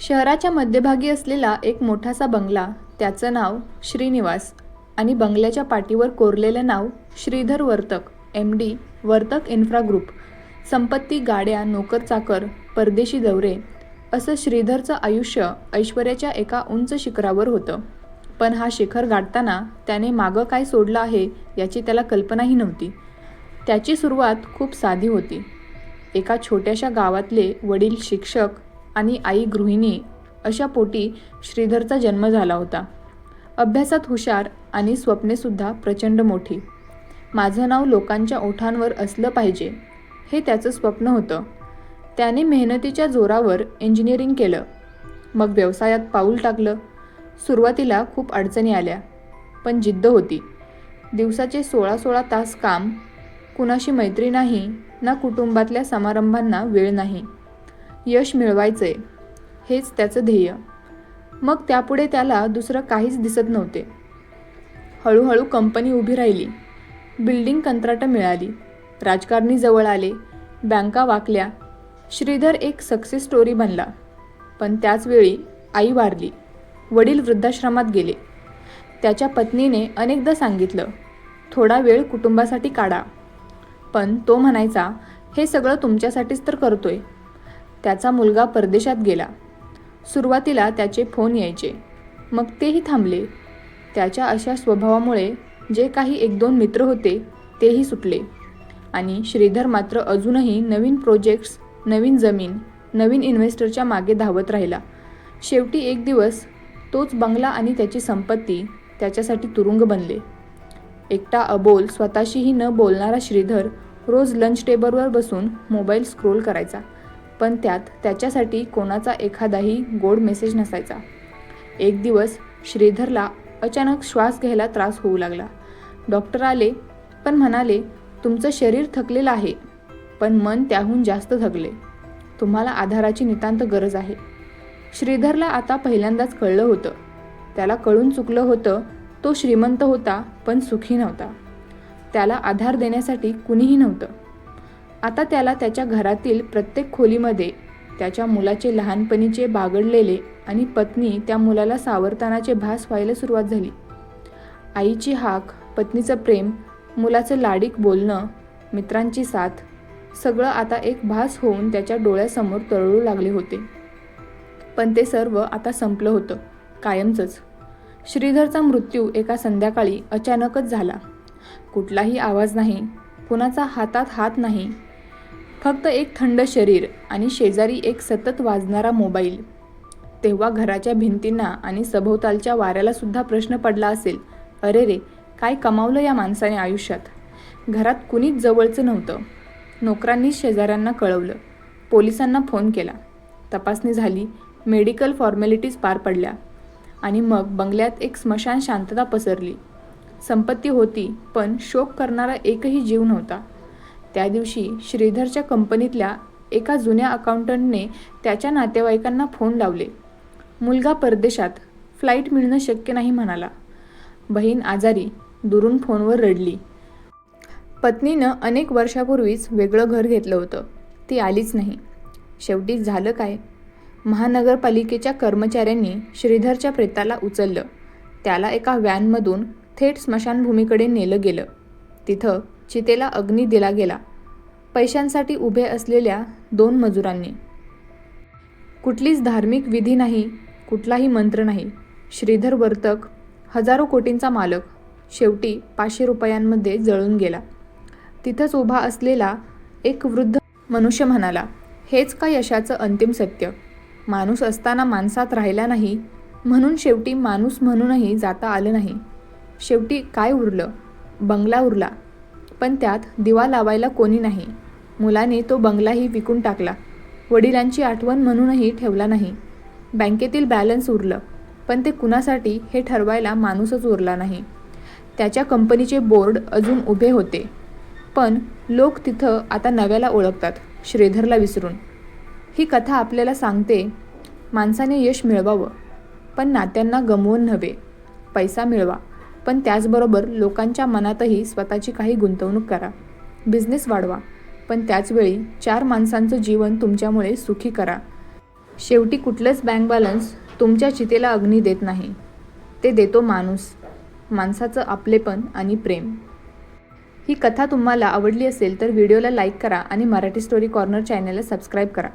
शहराच्या मध्यभागी असलेला एक मोठासा बंगला त्याचं नाव श्रीनिवास आणि बंगल्याच्या पाठीवर कोरलेलं नाव Shridhar Vartak M D Vartak infra group संपत्ती गाड्या नोकर चाकर परदेशी दौरे असं श्रीधरचं आयुष्य ऐश्वर्याच्या एका उंच शिखरावर होतं. पण हा शिखर गाठताना त्याने मागं काय सोडलं आहे याची त्याला कल्पनाही नव्हती. त्याची सुरुवात खूप साधी होती. एका छोट्याशा गावातले वडील शिक्षक आणि आई गृहिणी अशा पोटी श्रीधरचा जन्म झाला होता. अभ्यासात हुशार आणि स्वप्नेसुद्धा प्रचंड मोठी. माझं नाव लोकांच्या ओठांवर असलं पाहिजे हे त्याचं स्वप्न होतं. त्याने मेहनतीच्या जोरावर इंजिनिअरिंग केलं. मग व्यवसायात पाऊल टाकलं. सुरुवातीला खूप अडचणी आल्या पण जिद्द होती. दिवसाचे सोळा सोळा तास काम कुणाशी मैत्री नाही ना कुटुंबातल्या समारंभांना वेळ नाही. यश मिळवायचंय हेच त्याचं ध्येय. मग त्यापुढे त्याला दुसरं काहीच दिसत नव्हते. हळूहळू कंपनी उभी राहिली. बिल्डिंग कंत्राटं मिळाली. राजकारणी जवळ आले. बँका वाकल्या. श्रीधर एक सक्सेस स्टोरी बनला. पण त्याचवेळी आई वारली. वडील वृद्धाश्रमात गेले. त्याच्या पत्नीने अनेकदा सांगितलं थोडा वेळ कुटुंबासाठी काढा. पण तो म्हणायचा हे सगळं तुमच्यासाठीच तर करतोय. त्याचा मुलगा परदेशात गेला. सुरुवातीला त्याचे फोन यायचे. मग तेही थांबले. त्याच्या अशा स्वभावामुळे जे काही एक दोन मित्र होते तेही सुटले. आणि श्रीधर मात्र अजूनही नवीन प्रोजेक्ट्स नवीन जमीन नवीन इन्व्हेस्टरच्या मागे धावत राहिला. शेवटी एक दिवस तोच बंगला आणि त्याची संपत्ती त्याच्यासाठी तुरुंग बनले. एकटा अबोल स्वतःशीही न बोलणारा श्रीधर रोज लंच टेबलवर बसून मोबाईल स्क्रोल करायचा. पण त्यात त्याच्यासाठी कोणाचा एखादाही गोड मेसेज नसायचा. एक दिवस श्रीधरला अचानक श्वास घ्यायला त्रास होऊ लागला. डॉक्टर आले पण म्हणाले तुमचं शरीर थकलेलं आहे पण मन त्याहून जास्त थकले. तुम्हाला आधाराची नितांत गरज आहे. श्रीधरला आता पहिल्यांदाच कळलं होतं. त्याला कळून चुकलं होतं तो श्रीमंत होता पण सुखी नव्हता. त्याला आधार देण्यासाठी कुणीही नव्हतं. आता त्याला त्याच्या घरातील प्रत्येक खोलीमध्ये त्याच्या मुलाचे लहानपणीचे बागडलेले आणि पत्नी त्या मुलाला सावरतानाचे भास व्हायला सुरुवात झाली. आईची हाक पत्नीचं प्रेम मुलाचं लाडीक बोलणं मित्रांची साथ सगळं आता एक भास होऊन त्याच्या डोळ्यासमोर तरळू लागले होते. पण ते सर्व आता संपलं होतं कायमचंच. श्रीधरचा मृत्यू एका संध्याकाळी अचानकच झाला. कुठलाही आवाज नाही कुणाचा हातात हात नाही फक्त एक थंड शरीर आणि शेजारी एक सतत वाजणारा मोबाईल. तेव्हा घराच्या भिंतींना आणि सभोवतालच्या वाऱ्यालासुद्धा प्रश्न पडला असेल अरे रे काय कमावलं या माणसाने आयुष्यात? घरात कुणीच जवळचं नव्हतं. नोकरांनी शेजाऱ्यांना कळवलं. पोलिसांना फोन केला. तपासणी झाली. मेडिकल फॉर्मॅलिटीज पार पडल्या. आणि मग बंगल्यात एक स्मशान शांतता पसरली. संपत्ती होती पण शोक करणारा एकही जीव नव्हता. त्या दिवशी श्रीधरच्या कंपनीतल्या एका जुन्या अकाउंटंटने त्याच्या नातेवाईकांना फोन लावले. मुलगा परदेशात फ्लाईट मिळणं शक्य नाही म्हणाला. बहीण आजारी दुरून फोनवर रडली. पत्नीनं अनेक वर्षापूर्वीच वेगळं घर घेतलं होतं. ती आलीच नाही. शेवटी झालं काय? महानगरपालिकेच्या कर्मचाऱ्यांनी श्रीधरच्या प्रेताला उचललं. त्याला एका व्हॅनमधून थेट स्मशानभूमीकडे नेलं गेलं. तिथं चितेला अग्नी दिला गेला. पैशांसाठी उभे असलेल्या दोन मजुरांनी. कुठलीच धार्मिक विधी नाही कुठलाही मंत्र नाही. श्रीधर वर्तक हजारो कोटींचा मालक शेवटी पाचशे रुपयांमध्ये जळून गेला. तिथंच उभा असलेला एक वृद्ध मनुष्य म्हणाला हेच का यशाचं अंतिम सत्य? माणूस असताना माणसात राहिला नाही म्हणून शेवटी माणूस म्हणूनही जाता आलं नाही. शेवटी काय उरलं? बंगला उरला. पण त्यात दिवा लावायला कोणी नाही. मुलाने तो बंगलाही विकून टाकला. वडिलांची आठवण म्हणूनही ठेवला नाही. बँकेतील बॅलन्स उरलं पण ते कुणासाठी हे ठरवायला माणूसच उरला नाही. त्याच्या कंपनीचे बोर्ड अजून उभे होते. पण लोक तिथं आता नव्याला ओळखतात श्रीधरला विसरून. ही कथा आपल्याला सांगते माणसाने यश मिळवावं पण नात्यांना गमवून नव्हे. पैसा मिळवा. पण त्याचबरोबर लोकांच्या मनातही स्वतःची काही गुंतवणूक करा. बिझनेस वाढवा पण त्याचवेळी चार माणसांचं जीवन तुमच्यामुळे सुखी करा. शेवटी कुठलंच बँक बॅलन्स तुमच्या चितेला अग्नी देत नाही. ते देतो माणूस माणसाचं आपलेपण आणि प्रेम. ही कथा तुम्हाला आवडली असेल तर व्हिडिओला लाईक करा आणि मराठी स्टोरी कॉर्नर चॅनलला सबस्क्राईब करा.